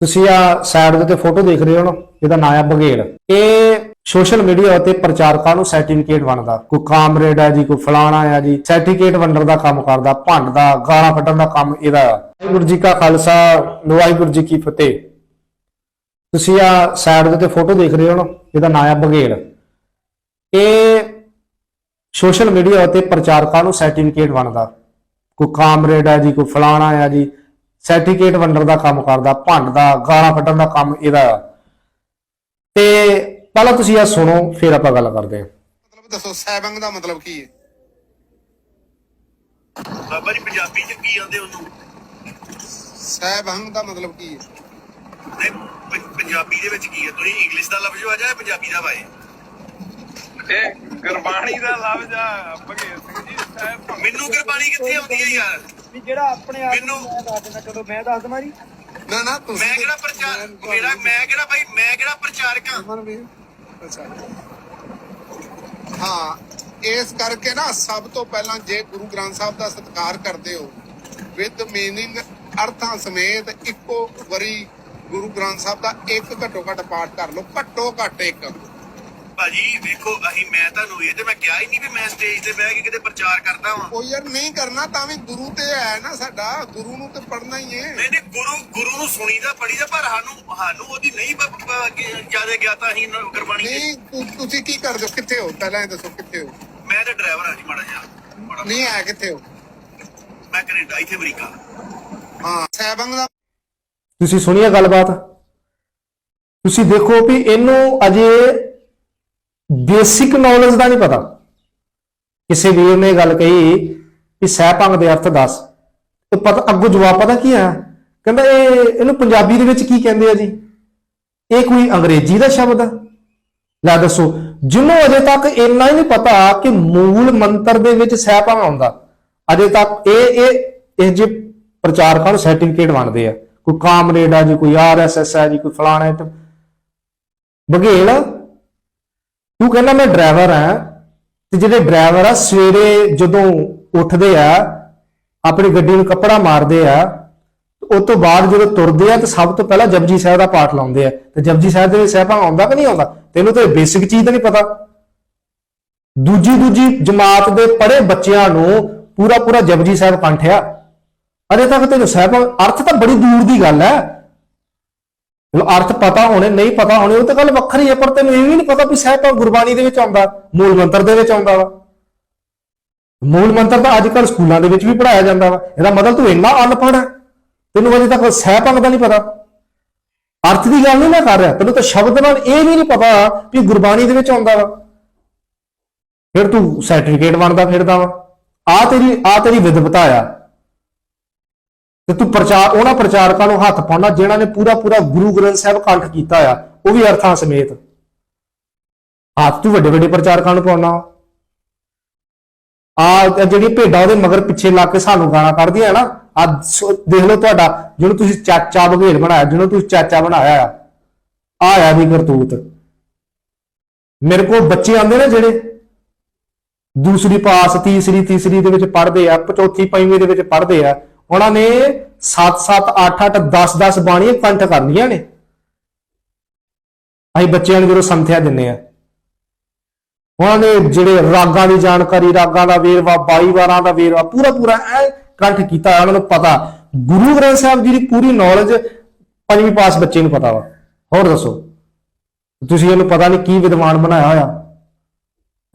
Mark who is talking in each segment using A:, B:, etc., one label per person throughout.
A: ਤੁਸੀਂ ਆ ਸਾਈਡ ਦੇ ਤੇ ਫੋਟੋ ਦੇਖ ਰਹੇ ਹੋ ਨਾ, ਇਹਦਾ ਨਾਂ ਆ ਬਗੇਲ ਇਹ ਸੋਸ਼ਲ ਮੀਡੀਆ ਉਤੇ ਪ੍ਰਚਾਰਕਾਂ ਨੂੰ ਸਰਟੀਫਿਕੇਟ ਬਣਦਾ। ਕੋਈ ਕਾਮਰੇਡ ਹੈ ਜੀ, ਕੋਈ ਫਲਾਣਾ ਆ ਜੀ ਸਰਟੀਫਿਕੇਟ ਵੰਡਣ ਦਾ ਕੰਮ ਕਰਦਾ ਭੰਡ ਦਾ ਗਾਲਾਂ ਕੱਢਣ ਦਾ ਕੰਮ ਇਹਦਾ ਆ। ਵਾਹਿਗੁਰੂ ਜੀ ਕਾ ਖਾਲਸਾ, ਵਾਹਿਗੁਰੂ ਜੀ ਕੀ ਫਤਿਹ। ਤੁਸੀਂ ਆ ਸਾਈਡ ਦੇ ਤੇ ਫੋਟੋ ਦੇਖ ਰਹੇ ਹੋ ਨਾ, ਇਹਦਾ ਨਾਂ ਆ ਬਗੇਲ ਇਹ ਸੋਸ਼ਲ ਮੀਡੀਆ ਉਤੇ ਪ੍ਰਚਾਰਕਾਂ ਨੂੰ ਸਰਟੀਫਿਕੇਟ ਬਣਦਾ। ਕੋਈ ਕਾਮਰੇਡ ਹੈ ਜੀ, ਕੋਈ ਫਲਾਣਾ ਆ ਜੀ ਸਰਟੀਫਿਕੇਟ ਵੰਡਣ ਦਾ ਕੰਮ ਕਰਦਾ ਭੰਡ ਦਾ ਗਾਲਾਂ ਕੱਢਣ ਦਾ ਕੰਮ ਇਹਦਾ। ਤੇ ਪਹਿਲਾਂ ਤੁਸੀਂ ਇਹ ਸੁਣੋ ਫਿਰ ਆਪਾਂ ਗੱਲ ਕਰਦੇ ਹਾਂ।
B: ਮਤਲਬ ਦੱਸੋ ਸੈਬੰਗ ਦਾ ਮਤਲਬ ਕੀ ਹੈ?
C: ਬਾਬਾ ਜੀ ਪੰਜਾਬੀ ਚ ਕੀ ਆਂਦੇ ਉਹਨੂੰ?
B: ਸੈਬੰਗ ਦਾ ਮਤਲਬ ਕੀ ਹੈ?
C: ਨਹੀਂ, ਪ- ਪੰਜਾਬੀ ਦੇ ਵਿੱਚ ਕੀ ਹੈ? ਤੁਸੀਂ ਇੰਗਲਿਸ਼ ਦਾ ਲਫ਼ਜ਼ ਆ ਜਾਂ ਪੰਜਾਬੀ ਦਾ ਵਾਏ
D: ਇਹ ਗੁਰਬਾਣੀ ਦਾ ਲਫ਼ਜ਼ ਆ ਭਗੇਰ ਸਿੰਘ ਜੀ ਸਾਹਿਬ
C: ਮੈਨੂੰ ਗੁਰਬਾਣੀ ਕਿੱਥੇ ਆਉਂਦੀ ਹੈ ਯਾਰ?
E: ਵੀ ਜਿਹੜਾ ਆਪਣੇ ਆਪ ਨੂੰ
C: ਮੈਨੂੰ-
E: ਮੈਂ ਦੱਸ ਦਿੰਦਾ ਕਦੋਂ ਮੈਂ ਦੱਸ ਦਵਾਂ ਜੀ।
B: ਨਾ ਨਾ ਤੁਸੀਂ
C: ਮੈਂ ਕਿਹੜਾ ਪ੍ਰਚਾਰ ਮੇਰਾ ਮੈਂ ਕਿਹੜਾ ਭਾਈ ਮੈਂ ਕਿਹੜਾ ਪ੍ਰਚਾਰਕ ਹਾਂ?
B: ਮਨ ਵੀ। ਅੱਛਾ। ਹਾਂ ਇਸ ਕਰਕੇ ਨਾ ਸਭ ਤੋਂ ਪਹਿਲਾਂ ਜੇ ਗੁਰੂ ਗ੍ਰੰਥ ਸਾਹਿਬ ਦਾ ਸਤਿਕਾਰ ਕਰਦੇ ਹੋ ਵਿਦ ਮੀਨਿੰਗ ਅਰਥਾਂ ਸਮੇਤ ਇੱਕੋ ਵਾਰੀ ਗੁਰੂ ਗ੍ਰੰਥ ਸਾਹਿਬ ਦਾ ਇੱਕ ਘੱਟੋ ਘੱਟ ਪਾਠ ਕਰ ਲਓ ਘੱਟੋ ਘੱਟ ਇੱਕ।
C: ਭਾਜੀ ਵੇਖੋ ਅਸੀਂ ਮੈਂ ਤੁਹਾਨੂੰ ਇਹ ਤੇ ਮੈਂ ਕਿਹਾ ਹੀ ਨਹੀਂ ਵੀ ਮੈਂ ਸਟੇਜ ਤੇ ਬਹਿ ਕੇ ਕਿਤੇ ਪ੍ਰਚਾਰ ਕਰਦਾ ਵਾਂ।
B: ਉਹ ਯਾਰ ਨਹੀਂ ਕਰਨਾ ਤਾਂ ਵੀ ਗੁਰੂ ਤੇ ਹੈ ਨਾ ਸਾਡਾ ਗੁਰੂ ਨੂੰ ਤੇ ਪੜਨਾ ਹੀ ਹੈ।
C: ਨਹੀਂ ਨਹੀਂ ਗੁਰੂ ਗੁਰੂ ਨੂੰ ਸੁਣੀਦਾ ਪੜੀਦਾ ਪਰ ਸਾਨੂੰ ਸਾਨੂੰ ਉਹਦੀ ਨਹੀਂ ਜ਼ਿਆਦਾ ਗਿਆਤਾ ਅਸੀਂ ਗੁਰਬਾਣੀ ਦੀ
B: ਨਹੀਂ ਤੁ- ਤੁਸੀਂ ਕੀ ਕਰਦੇ ਹੋ? ਕਿੱਥੇ ਹੋ? ਪਹਿਲਾਂ ਇਹ ਦੱਸੋ ਕਿੱਥੇ ਹੋ?
C: ਮੈਂ ਤੇ ਡਰਾਈਵਰ ਆ ਜੀ ਮਾੜਾ ਜਿਹਾ। ਮਾੜਾ-
B: ਨਹੀਂ ਹੈ ਕਿੱਥੇ ਹੋ?
C: ਮੈਂ ਕੈਨੇਡਾ ਇੱਥੇ ਅਮਰੀਕਾ।
B: ਹਾਂ ਸੈਬੰਗ ਦਾ
A: ਤੁਸੀਂ ਸੁਣੀਏ ਗੱਲਬਾਤ? ਤੁਸੀਂ ਦੇਖੋ ਵੀ ਇਹਨੂੰ ਅਜੇ ਬੇਸਿਕ ਨੌਲੇਜ ਦਾ ਨਹੀਂ ਪਤਾ। ਕਿਸੇ ਵੀਰ ਨੇ ਗੱਲ ਕਹੀ ਕਿ ਸਹਿਪੰਗ ਦੇ ਅਰਥ ਦੱਸ। ਤੇ ਪਤਾ, ਅੱਗੋਂ ਜਵਾਬ ਪਤਾ ਕੀ ਆ? ਕਹਿੰਦਾ ਇਹ, ਇਹਨੂੰ ਪੰਜਾਬੀ ਦੇ ਵਿੱਚ ਕੀ ਕਹਿੰਦੇ ਆ ਜੀ? ਇਹ ਕੋਈ ਅੰਗਰੇਜ਼ੀ ਦਾ ਸ਼ਬਦ ਆ। ਲੈ ਦੱਸੋ, ਜਿਹਨੂੰ ਅਜੇ ਤੱਕ ਇੰਨਾ ਹੀ ਨਹੀਂ ਪਤਾ ਕਿ ਮੂਲ ਮੰਤਰ ਦੇ ਵਿੱਚ ਸਹਿਪੰਗ ਆਉਂਦਾ ਅਜੇ ਤੱਕ ਇਹ ਇਹ ਇਹ ਜੇ ਪ੍ਰਚਾਰਕਾਂ ਨੂੰ ਸਰਟੀਫਿਕੇਟ ਬਣਦੇ ਆ। ਕੋਈ ਕਾਮਰੇਡ ਆ ਜੀ, ਕੋਈ ਆਰਐਸਐਸ ਆ ਜੀ, ਕੋਈ ਫਲਾਣਾ ਹੈ ਬਘੇਲ ਤੂੰ ਕਹਿੰਦਾ ਮੈਂ ਡਰਾਈਵਰ ਆ ਤੇ ਜਿਹੜੇ ਡਰਾਈਵਰ ਆ ਸਵੇਰੇ ਜਦੋਂ ਉੱਠਦੇ ਆ, ਆਪਣੀ ਗੱਡੀ ਨੂੰ ਕੱਪੜਾ ਮਾਰਦੇ ਆ ਉਸ ਤੋਂ ਬਾਅਦ ਜਦੋਂ ਤੁਰਦੇ ਆ ਤਾਂ ਸਭ ਤੋਂ ਪਹਿਲਾਂ ਜਪਜੀ ਸਾਹਿਬ ਦਾ ਪਾਠ ਲਾਉਂਦੇ ਆ। ਤੇ ਜਪਜੀ ਸਾਹਿਬ ਦੇ ਵਿੱਚ ਸਹਿਬਾ ਆਉਂਦਾ ਕਿ ਨਹੀਂ ਆਉਂਦਾ? ਤੈਨੂੰ ਤਾਂ ਬੇਸਿਕ ਚੀਜ਼ ਤਾਂ ਨਹੀਂ ਪਤਾ। ਦੂਜੀ ਦੂਜੀ ਜਮਾਤ ਦੇ ਪੜ੍ਹੇ ਬੱਚਿਆਂ ਨੂੰ ਪੂਰਾ ਪੂਰਾ ਜਪਜੀ ਸਾਹਿਬ ਕੰਠਿਆ ਅਜੇ ਤੱਕ ਤੈਨੂੰ ਸਾਹਿਬ, ਅਰਥ ਤਾਂ ਬੜੀ ਦੂਰ ਦੀ ਗੱਲ ਹੈ। ਅਰਥ ਪਤਾ ਹੋਣੇ, ਨਹੀਂ ਪਤਾ ਹੋਣੇ, ਉਹ ਤਾਂ ਗੱਲ ਵੱਖਰੀ ਹੈ, ਪਰ ਤੈਨੂੰ ਇਹ ਵੀ ਨਹੀਂ ਪਤਾ ਵੀ ਸਾਹਿਬ ਗੁਰਬਾਣੀ ਦੇ ਵਿੱਚ ਆਉਂਦਾ, ਮੂਲ ਮੰਤਰ ਦੇ ਵਿੱਚ ਆਉਂਦਾ ਵਾ। ਮੂਲ ਮੰਤਰ ਤਾਂ ਅੱਜ ਕੱਲ ਸਕੂਲਾਂ ਦੇ ਵਿੱਚ ਵੀ ਪੜਾਇਆ ਜਾਂਦਾ ਵਾ। ਇਹਦਾ ਮਤਲਬ ਤੂੰ ਇੰਨਾ ਅਨਪੜ੍ਹ ਹੈ, ਤੈਨੂੰ ਅਜੇ ਤੱਕ ਸਹਿਪੰਗ ਦਾ ਨਹੀਂ ਪਤਾ। ਅਰਥ ਦੀ ਗੱਲ ਨਹੀਂ ਮੈਂ ਕਰ ਰਿਹਾ, ਤੈਨੂੰ ਤਾਂ ਸ਼ਬਦ ਨਾਲ ਇਹ ਵੀ ਨਹੀਂ ਪਤਾ ਵੀ ਗੁਰਬਾਣੀ ਦੇ ਵਿੱਚ ਆਉਂਦਾ ਵਾ। ਫਿਰ ਤੂੰ ਸਰਟੀਫਿਕੇਟ ਬਣਦਾ ਫਿਰਦਾ ਵਾ। ਆ ਤੇਰੀ ਆ ਤੇਰੀ ਵਿਦਵਤਾ ਆ। ਤੇ ਤੂੰ ਪ੍ਰਚਾਰ, ਉਹਨਾਂ ਪ੍ਰਚਾਰਕਾਂ ਨੂੰ ਹੱਥ ਪਾਉਣਾ ਜਿਨ੍ਹਾਂ ਨੇ ਪੂਰਾ ਪੂਰਾ ਗੁਰੂ ਗ੍ਰੰਥ ਸਾਹਿਬ ਕੰਠ ਕੀਤਾ ਆ, ਉਹ ਵੀ ਅਰਥਾਂ ਸਮੇਤ। ਹੱਥ ਤੂੰ ਵੱਡੇ ਵੱਡੇ ਪ੍ਰਚਾਰਕਾਂ ਨੂੰ ਪਾਉਣਾ। ਆ ਜਿਹੜੀ ਭੇਡਾਂ ਉਹਦੇ ਮਗਰ ਪਿੱਛੇ ਲੱਗ ਕੇ ਸਾਨੂੰ ਗਾਣਾ ਕੱਢਦੀਆਂ ਨਾ ਆ ਦੇਖ ਲਓ ਤੁਹਾਡਾ, ਜਿਹਨੂੰ ਤੁਸੀਂ ਚਾਚਾ ਬਘੇਲ ਬਣਾਇਆ, ਜਿਹਨੂੰ ਤੁਸੀਂ ਚਾਚਾ ਬਣਾਇਆ ਆ ਆਇਆ ਆ ਦੀ ਕਰਤੂਤ। ਮੇਰੇ ਕੋਲ ਬੱਚੇ ਆਉਂਦੇ ਨੇ ਜਿਹੜੇ, ਦੂਸਰੀ ਪਾਸ ਤੀਸਰੀ ਤੀਸਰੀ ਦੇ ਵਿੱਚ ਪੜ੍ਹਦੇ ਆ, ਚੌਥੀ, ਪੰਜਵੀਂ ਦੇ ਵਿੱਚ ਪੜ੍ਹਦੇ ਆ ਉਹਨਾਂ ਨੇ 7 7 8 8 10 10 ਬਾਣੀਆਂ ਕੰਠ ਕਰ ਲਈਆਂ ਨੇ। ਅਸੀਂ ਬੱਚਿਆਂ ਨੂੰ ਜਦੋਂ ਸੰਥਿਆ ਦਿੰਨੇ ਆ ਉਹਨਾਂ ਨੇ ਜਿਹੜੇ ਰਾਗਾਂ ਦੀ ਜਾਣਕਾਰੀ ਰਾਗਾਂ ਦਾ ਵੇਰਵਾ 22 ਵਾਰਾਂ ਦਾ ਵੇਰਵਾ ਪੂਰਾ ਪੂਰਾ ਐ ਕੰਠ ਕੀਤਾ ਹੋਇਆ, ਉਹਨਾਂ ਨੂੰ ਪਤਾ। ਗੁਰੂ ਗ੍ਰੰਥ ਸਾਹਿਬ ਜੀ ਦੀ ਪੂਰੀ ਨੌਲੇਜ ਪੰਜਵੀਂ ਪਾਸ ਬੱਚੇ ਨੂੰ ਪਤਾ ਵਾ। ਹੋਰ ਦੱਸੋ ਤੁਸੀਂ ਇਹਨੂੰ ਪਤਾ ਨਹੀਂ ਕੀ ਵਿਦਵਾਨ ਬਣਾਇਆ ਹੋਇਆ।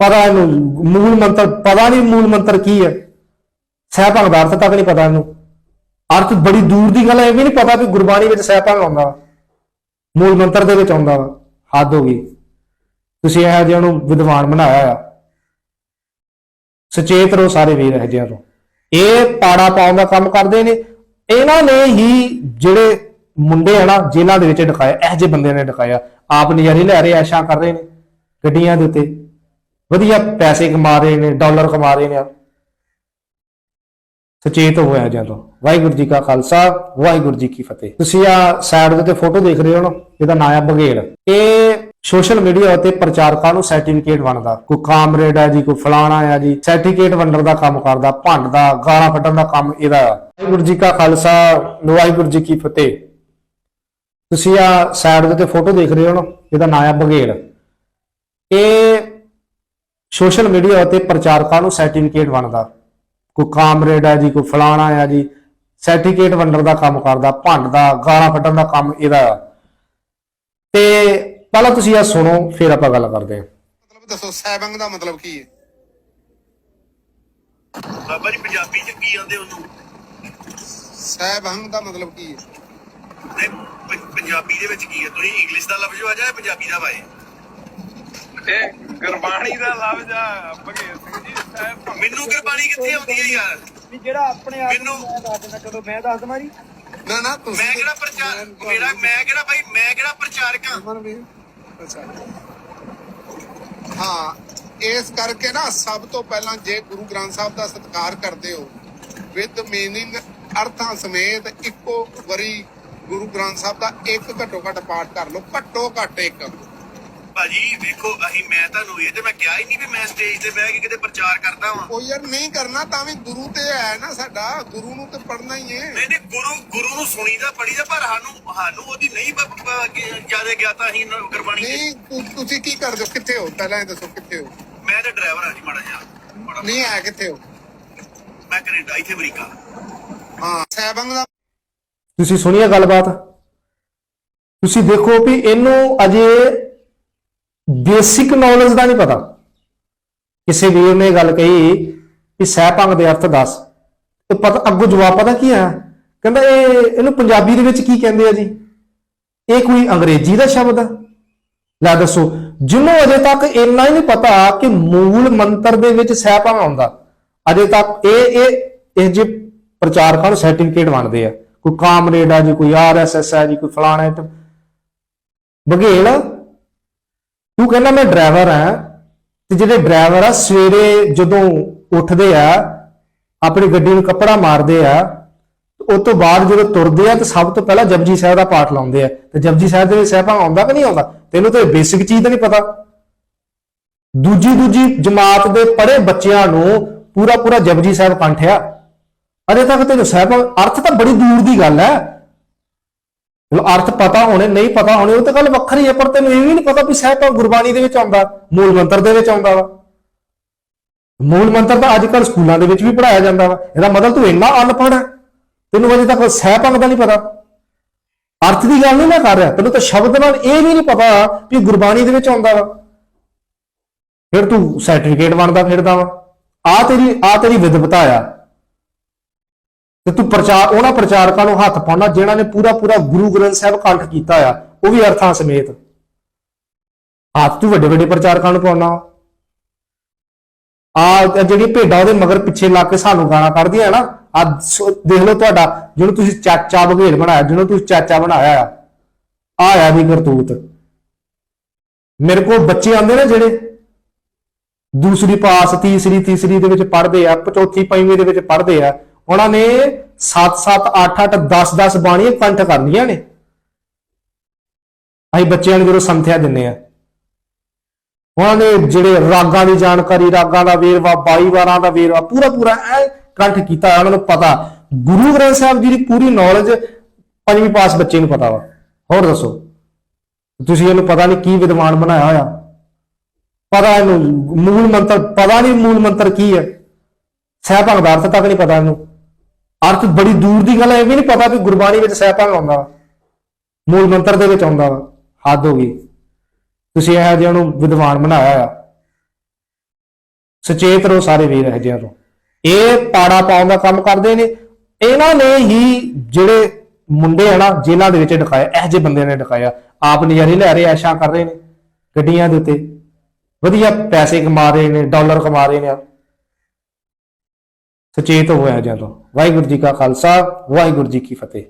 A: ਪਤਾ ਇਹਨੂੰ ਮੂਲ ਮੰਤਰ ਪਤਾ ਨਹੀਂ ਮੂਲ ਮੰਤਰ ਕੀ ਹੈ। ਸਹਿਭੰਗ ਦਾ ਅਰਥ ਤੱਕ ਨਹੀਂ ਪਤਾ ਇਹਨੂੰ। ਅਰਥ ਬੜੀ ਦੂਰ ਦੀ ਗੱਲ ਹੈ, ਇਹ ਵੀ ਨਹੀਂ ਪਤਾ ਵੀ ਗੁਰਬਾਣੀ ਵਿੱਚ ਸਹਿਭੰਗ ਆਉਂਦਾ ਮੂਲ ਮੰਤਰ ਦੇ ਵਿੱਚ ਆਉਂਦਾ ਵਾ, ਹੱਦ ਹੋ ਗਈ। ਤੁਸੀਂ ਇਹ ਜਿਹਾ ਨੂੰ ਵਿਦਵਾਨ ਬਣਾਇਆ ਆ ਸੁਚੇਤ ਰਹੋ ਸਾਰੇ ਵੀਰ ਇਹ ਜਿਹਾ ਤੋਂ। ਇਹ ਪਾੜਾ ਪਾਉਣ ਦਾ ਕੰਮ ਕਰਦੇ ਨੇ। ਇਹਨਾਂ ਨੇ ਹੀ ਜਿਹੜੇ ਮੁੰਡੇ ਆ ਨਾ, ਜੇਲ੍ਹਾਂ ਦੇ ਵਿੱਚ ਡਕਾਇਆ ਇਹ ਜਿਹੇ ਬੰਦੇ ਨੇ ਡਕਾਇਆ ਆਪ ਨਜ਼ਾਰੇ ਲੈ ਰਹੇ, ਐਸ਼ਾ ਕਰ ਰਹੇ ਨੇ, ਗੱਡੀਆਂ ਦੇ ਉੱਤੇ। ਵਧੀਆ ਪੈਸੇ ਕਮਾ ਰਹੇ ਨੇ, ਡਾਲਰ ਕਮਾ ਰਹੇ ਨੇ ਸੁਚੇਤ ਹੋਇਆ ਜਦੋਂ ਵਾਹਿਗੁਰੂ ਜੀ ਕਾ ਖਾਲਸਾ, ਵਾਹਿਗੁਰੂ ਜੀ ਕੀ ਫਤਿਹ। ਤੁਸੀਂ ਆ ਸਾਈਡ ਦੇ ਤੇ ਫੋਟੋ ਦੇਖ ਰਹੇ ਹੋ ਨਾ, ਇਹਦਾ ਨਾਂ ਆ ਬਘੇਲ ਇਹ ਸੋਸ਼ਲ ਮੀਡੀਆ ਉਤੇ ਪ੍ਰਚਾਰਕਾਂ ਨੂੰ ਸਰਟੀਫਿਕੇਟ ਬਣਦਾ ਕੋਈ ਕਾਮਰੇਡ ਆ ਜੀ, ਕੋਈ ਫਲਾਣਾ ਆ ਜੀ ਸਰਟੀਫਿਕੇਟ ਵੰਡਣ ਦਾ ਕੰਮ ਕਰਦਾ, ਭੰਡ ਦਾ, ਗਾਲਾਂ ਕੱਢਣ ਦਾ ਕੰਮ ਇਹਦਾ। ਵਾਹਿਗੁਰੂ ਜੀ ਕਾ ਖਾਲਸਾ, ਵਾਹਿਗੁਰੂ ਜੀ ਕੀ ਫਤਿਹ। ਤੁਸੀਂ ਆ ਸਾਈਡ ਦੇ ਤੇ ਫੋਟੋ ਦੇਖ ਰਹੇ ਹੋ ਨਾ, ਇਹਦਾ ਨਾਮ ਆ ਬਗੇਲ ਇਹ ਸੋਸ਼ਲ ਮੀਡੀਆ ਉੱਤੇ ਪ੍ਰਚਾਰਕਾਂ ਨੂੰ ਸਰਟੀਫਿਕੇਟ ਬਣਦਾ ਕੋਈ ਕਾਮਰੇਡ ਹੈ ਜੀ ਕੋਈ ਫਲਾਣਾ ਹੈ ਜੀ ਸਰਟੀਫਿਕੇਟ ਵੰਡਣ ਦਾ ਕੰਮ ਕਰਦਾ ਭੰਡ ਦਾ ਗਾਲਾਂ ਕੱਢਣ ਦਾ ਕੰਮ ਇਹਦਾ। ਆ ਤੇ ਪਹਿਲਾਂ ਤੁਸੀਂ ਇਹ ਸੁਣੋ ਫਿਰ ਆਪਾਂ ਗੱਲ ਕਰਦੇ ਹਾਂ।
B: ਮਤਲਬ ਦੱਸੋ ਸੈਬੰਗ ਦਾ ਮਤਲਬ ਕੀ ਹੈ?
C: ਬਾਬਾ ਜੀ ਪੰਜਾਬੀ ਚ ਕੀ ਆਂਦੇ ਉਹਨੂੰ?
B: ਸੈਬੰਗ ਦਾ ਮਤਲਬ ਕੀ ਹੈ?
C: ਨਹੀਂ, ਪ- ਪੰਜਾਬੀ ਦੇ ਵਿੱਚ ਕੀ ਹੈ? ਤੁਸੀਂ ਇੰਗਲਿਸ਼ ਦਾ ਲਫ਼ਜ਼ ਆ ਜਾਂ ਪੰਜਾਬੀ ਦਾ ਵਾਏ
D: ਇਹ ਗੁਰਬਾਣੀ ਦਾ ਲਫ਼ਜ਼ ਆ ਭਗਤ ਸਿੰਘ ਜੀ ਸਾਹਿਬ
C: ਮੈਨੂੰ ਗੁਰਬਾਣੀ ਕਿੱਥੇ ਆਉਂਦੀ ਹੈ ਯਾਰ?
E: ਵੀ ਜਿਹੜਾ ਆਪਣੇ ਆਪ ਨੂੰ
C: ਮੈਨੂੰ-
E: ਮੈਂ ਦੱਸ ਦਿੰਦਾ ਚਲੋ ਮੈਂ ਦੱਸ ਦਵਾਂ ਜੀ।
B: ਨਾ ਨਾ ਤੁਸੀਂ
C: ਮੈਂ ਕਿਹੜਾ ਪ੍ਰਚਾਰ ਮੇਰਾ ਮੈਂ ਕਿਹੜਾ ਭਾਈ ਮੈਂ ਕਿਹੜਾ ਪ੍ਰਚਾਰਕ ਹਾਂ?
B: ਅੱਛਾ। ਹਾਂ ਇਸ ਕਰਕੇ ਨਾ ਸਭ ਤੋਂ ਪਹਿਲਾਂ ਜੇ ਗੁਰੂ ਗ੍ਰੰਥ ਸਾਹਿਬ ਦਾ ਸਤਿਕਾਰ ਕਰਦੇ ਹੋ ਵਿਦ ਮੀਨਿੰਗ ਅਰਥਾਂ ਸਮੇਤ ਇੱਕੋ ਵਰੀ ਗੁਰੂ ਗ੍ਰੰਥ ਸਾਹਿਬ ਦਾ ਇੱਕ ਘੱਟੋ ਘੱਟ ਪਾਠ ਕਰ ਲਓ ਘੱਟੋ ਘੱਟ ਇੱਕ।
C: ਭਾਜੀ ਵੇਖੋ ਅਸੀਂ ਮੈਂ ਤੁਹਾਨੂੰ ਇਹ ਤੇ ਮੈਂ ਕਿਹਾ ਹੀ ਨਹੀਂ ਵੀ ਮੈਂ ਸਟੇਜ ਤੇ ਬਹਿ ਕੇ ਕਿਤੇ ਪ੍ਰਚਾਰ ਕਰਦਾ ਵਾਂ।
B: ਉਹ ਯਾਰ ਨਹੀਂ ਕਰਨਾ ਤਾਂ ਵੀ ਗੁਰੂ ਤੇ ਹੈ ਨਾ ਸਾਡਾ ਗੁਰੂ ਨੂੰ ਤੇ ਪੜਨਾ ਹੀ ਹੈ
C: ਨਹੀਂ ਨਹੀਂ ਗੁਰੂ ਗੁਰੂ ਨੂੰ ਸੁਣੀਦਾ ਪੜੀਦਾ ਪਰ ਸਾਨੂੰ ਸਾਨੂੰ ਉਹਦੀ ਨਹੀਂ ਜ਼ਿਆਦਾ ਗਿਆਤਾ ਅਸੀਂ ਨ- ਗੁਰਬਾਣੀ ਦੀ
B: ਨਹੀਂ ਤੁ- ਤੁਸੀਂ ਕੀ ਕਰਦੇ ਹੋ? ਕਿੱਥੇ ਹੋ? ਪਹਿਲਾਂ ਇਹ ਦੱਸੋ ਕਿੱਥੇ ਹੋ?
C: ਮੈਂ ਤਾਂ ਡਰਾਈਵਰ ਆ ਜੀ ਮਾੜਾ ਜਿਹਾ। ਮਾੜਾ-
B: ਨਹੀਂ ਹੈ ਕਿੱਥੇ ਹੋ?
C: ਮੈਂ ਕੈਨੇਡਾ ਇੱਥੇ ਅਮਰੀਕਾ।
B: ਹਾਂ ਸੈਬੰਗ ਦਾ
A: ਤੁਸੀਂ ਸੁਣੀਏ ਗੱਲਬਾਤ? ਤੁਸੀਂ ਦੇਖੋ ਵੀ ਇਹਨੂੰ ਅਜੇ ਬੇਸਿਕ ਨੌਲੇਜ ਦਾ ਨਹੀਂ ਪਤਾ। ਕਿਸੇ ਵੀਰ ਨੇ ਗੱਲ ਕਹੀ ਕਿ ਸਹਿਪੰਗ ਦੇ ਅਰਥ ਦੱਸ। ਤੇ ਪਤਾ, ਅੱਗੋਂ ਜਵਾਬ ਪਤਾ ਕੀ ਆ? ਕਹਿੰਦਾ ਇਹ, ਇਹਨੂੰ ਪੰਜਾਬੀ ਦੇ ਵਿੱਚ ਕੀ ਕਹਿੰਦੇ ਆ ਜੀ? ਇਹ ਕੋਈ ਅੰਗਰੇਜ਼ੀ ਦਾ ਸ਼ਬਦ ਆ? ਲੈ ਦੱਸੋ, ਜਿਹਨੂੰ ਅਜੇ ਤੱਕ ਇੰਨਾ ਹੀ ਨਹੀਂ ਪਤਾ ਕਿ ਮੂਲ ਮੰਤਰ ਦੇ ਵਿੱਚ ਸਹਿਪੰਗ ਆਉਂਦਾ। ਅਜੇ ਤੱਕ ਇਹ ਇਹ ਇਹ ਜੇ ਪ੍ਰਚਾਰਕਾਂ ਨੂੰ ਸਰਟੀਫਿਕੇਟ ਬਣਦੇ ਆ। ਕੋਈ ਕਾਮਰੇਡ ਆ ਜੀ, ਕੋਈ ਆਰਐਸਐਸ ਆ ਜੀ, ਕੋਈ ਫਲਾਣਾ ਹੈ ਤੂੰ ਕਹਿੰਦਾ ਮੈਂ ਡਰਾਈਵਰ ਆ ਤੇ ਜਿਹੜੇ ਡਰਾਈਵਰ ਆ ਸਵੇਰੇ ਜਦੋਂ ਉੱਠਦੇ ਆ, ਆਪਣੀ ਗੱਡੀ ਨੂੰ ਕੱਪੜਾ ਮਾਰਦੇ ਆ, ਉਸ ਤੋਂ ਬਾਅਦ ਜਦੋਂ ਤੁਰਦੇ ਆ ਤੇ ਸਭ ਤੋਂ ਪਹਿਲਾਂ ਜਪਜੀ ਸਾਹਿਬ ਦਾ ਪਾਠ ਲਾਉਂਦੇ ਆ। ਤੇ ਜਪਜੀ ਸਾਹਿਬ ਦੇ ਵਿੱਚ ਸਹਿਪਾਂ ਆਉਂਦਾ ਕਿ ਨਹੀਂ ਆਉਂਦਾ? ਤੈਨੂੰ ਤਾਂ ਬੇਸਿਕ ਚੀਜ਼ ਦਾ ਨਹੀਂ ਪਤਾ। ਦੂਜੀ ਦੂਜੀ ਜਮਾਤ ਦੇ ਪੜ੍ਹੇ ਬੱਚਿਆਂ ਨੂੰ ਪੂਰਾ ਪੂਰਾ ਜਪਜੀ ਸਾਹਿਬ ਕੰਠਿਆ ਅਜੇ ਤੱਕ ਤੈਨੂੰ ਸਾਹਿਬ ਅਰਥ ਤਾਂ ਬੜੀ ਦੂਰ ਦੀ ਗੱਲ ਹੈ। ਅਰਥ ਪਤਾ ਹੋਣੇ, ਨਹੀਂ ਪਤਾ ਹੋਣੇ, ਉਹ ਤਾਂ ਗੱਲ ਵੱਖਰੀ ਹੈ, ਪਰ ਤੈਨੂੰ ਇਹ ਵੀ ਨਹੀਂ ਪਤਾ ਵੀ ਸਾਹਿਬ ਗੁਰਬਾਣੀ ਦੇ ਵਿੱਚ ਆਉਂਦਾ, ਮੂਲ ਮੰਤਰ ਦੇ ਵਿੱਚ ਆਉਂਦਾ ਵਾ। ਮੂਲ ਮੰਤਰ ਤਾਂ ਅੱਜ ਕੱਲ ਸਕੂਲਾਂ ਦੇ ਵਿੱਚ ਵੀ ਪੜਾਇਆ ਜਾਂਦਾ ਵਾ। ਇਹਦਾ ਮਤਲਬ ਤੂੰ ਇੰਨਾ ਅਨਪੜ੍ਹ ਹੈ, ਤੈਨੂੰ ਅਜੇ ਤੱਕ ਸਹਿਪੰਗ ਦਾ ਨਹੀਂ ਪਤਾ। ਅਰਥ ਦੀ ਗੱਲ ਨਹੀਂ ਮੈਂ ਕਰ ਰਿਹਾ, ਤੈਨੂੰ ਤਾਂ ਸ਼ਬਦ ਨਾਲ ਇਹ ਵੀ ਨਹੀਂ ਪਤਾ ਵੀ ਗੁਰਬਾਣੀ ਦੇ ਵਿੱਚ ਆਉਂਦਾ ਵਾ। ਫਿਰ ਤੂੰ ਸਰਟੀਫਿਕੇਟ ਬਣਦਾ ਫਿਰਦਾ ਵਾ। ਆ ਤੇਰੀ ਆ ਤੇਰੀ ਵਿਦਵਤਾ ਆ। ਤੇ ਤੂੰ ਪ੍ਰਚਾਰ, ਉਹਨਾਂ ਪ੍ਰਚਾਰਕਾਂ ਨੂੰ ਹੱਥ ਪਾਉਣਾ, ਜਿਨ੍ਹਾਂ ਨੇ ਪੂਰਾ ਪੂਰਾ ਗੁਰੂ ਗ੍ਰੰਥ ਸਾਹਿਬ ਕੰਠ ਕੀਤਾ ਆ, ਉਹ ਵੀ ਅਰਥਾਂ ਸਮੇਤ। ਹੱਥ ਤੂੰ ਵੱਡੇ ਵੱਡੇ ਪ੍ਰਚਾਰਕਾਂ ਨੂੰ ਪਾਉਣਾ। ਆ ਜਿਹੜੀ ਭੇਡਾਂ ਉਹਦੇ ਮਗਰ ਪਿੱਛੇ ਲੱਗ ਕੇ ਸਾਨੂੰ ਗਾਣਾ ਕੱਢਦੀਆਂ ਨਾ, ਆ ਦੇਖ ਲਓ ਤੁਹਾਡਾ, ਜਿਹਨੂੰ ਤੁਸੀਂ ਚਾਚਾ ਬਘੇਲ ਬਣਾਇਆ, ਜਿਹਨੂੰ ਤੁਸੀਂ ਚਾਚਾ ਬਣਾਇਆ ਆ ਆ ਆ ਕਰਤੂਤ। ਮੇਰੇ ਕੋਲ ਬੱਚੇ ਆਉਂਦੇ ਨੇ ਜਿਹੜੇ, ਦੂਸਰੀ ਪਾਸ ਤੀਸਰੀ ਤੀਸਰੀ ਦੇ ਵਿੱਚ ਪੜ੍ਹਦੇ ਆ, ਚੌਥੀ ਪੰਜਵੀਂ ਦੇ ਵਿੱਚ ਪੜ੍ਹਦੇ ਆ ਉਹਨਾਂ ਨੇ 7 7 8 8 10 10 ਬਾਣੀਆਂ ਕੰਠ ਕਰਨੀਆਂ ਨੇ। ਅਸੀਂ ਬੱਚਿਆਂ ਨੂੰ ਜਦੋਂ ਸੰਥਿਆ ਦਿੰਨੇ ਆ ਉਹਨਾਂ ਨੇ ਜਿਹੜੇ ਰਾਗਾਂ ਦੀ ਜਾਣਕਾਰੀ, ਰਾਗਾਂ ਦਾ ਵੇਰਵਾ 22 ਵਾਰਾਂ ਦਾ ਵੇਰਵਾ ਪੂਰਾ ਪੂਰਾ ਐ ਕੰਠ ਕੀਤਾ ਉਹਨਾਂ ਨੂੰ ਪਤਾ। ਗੁਰੂ ਗ੍ਰੰਥ ਸਾਹਿਬ ਜੀ ਦੀ ਪੂਰੀ ਨੌਲੇਜ ਪੰਜਵੀਂ ਪਾਸ ਬੱਚੇ ਨੂੰ ਪਤਾ ਵਾ। ਹੋਰ ਦੱਸੋ, ਤੁਸੀਂ ਇਹਨੂੰ ਪਤਾ ਨਹੀਂ ਕੀ ਵਿਦਵਾਨ ਬਣਾਇਆ ਹੋਇਆ। ਪਤਾ ਇਹਨੂੰ ਮੂਲ ਮੰਤਰ, ਪਤਾ ਨਹੀਂ ਮੂਲ ਮੰਤਰ ਕੀ ਹੈ। ਸਹਿਭੰਗ ਦਾ ਅਰਥ ਤੱਕ ਨਹੀਂ ਪਤਾ ਇਹਨੂੰ। ਅਰਥ ਬੜੀ ਦੂਰ ਦੀ ਗੱਲ ਹੈ, ਇਹ ਵੀ ਨਹੀਂ ਪਤਾ ਵੀ ਗੁਰਬਾਣੀ ਵਿੱਚ ਸਹਿਭੰਗ ਆਉਂਦਾ ਮੂਲ ਮੰਤਰ ਦੇ ਵਿੱਚ ਆਉਂਦਾ ਵਾ, ਹੱਦ ਹੋ ਗਈ। ਤੁਸੀਂ ਇਹ ਜਿਹੇ ਨੂੰ ਵਿਦਵਾਨ ਬਣਾਇਆ ਆ। ਸੁਚੇਤ ਰਹੋ ਸਾਰੇ ਵੀਰ ਇਹ ਜਿਹਾ ਤੋਂ। ਇਹ ਪਾੜਾ ਪਾਉਣ ਦਾ ਕੰਮ ਕਰਦੇ ਨੇ। ਇਹਨਾਂ ਨੇ ਹੀ ਜਿਹੜੇ ਮੁੰਡੇ ਆ ਨਾ, ਜੇਲ੍ਹਾਂ ਦੇ ਵਿੱਚ ਡਕਾਇਆ ਇਹ ਜਿਹੇ ਬੰਦਿਆਂ ਨੇ ਡਕਾਇਆ ਆਪ ਨਜ਼ਾਰੇ ਲੈ ਰਹੇ, ਐਸ਼ਾ ਕਰ ਰਹੇ ਨੇ, ਗੱਡੀਆਂ ਦੇ ਉੱਤੇ। ਵਧੀਆ ਪੈਸੇ ਕਮਾ ਰਹੇ ਨੇ, ਡਾਲਰ ਕਮਾ ਰਹੇ ਨੇ ਸੁਚੇਤ ਹੋਇਆ ਜਦੋਂ। ਵਾਹਿਗੁਰੂ ਜੀ ਕਾ ਖਾਲਸਾ ਵਾਹਿਗੁਰੂ ਜੀ ਕੀ ਫਤਿਹ।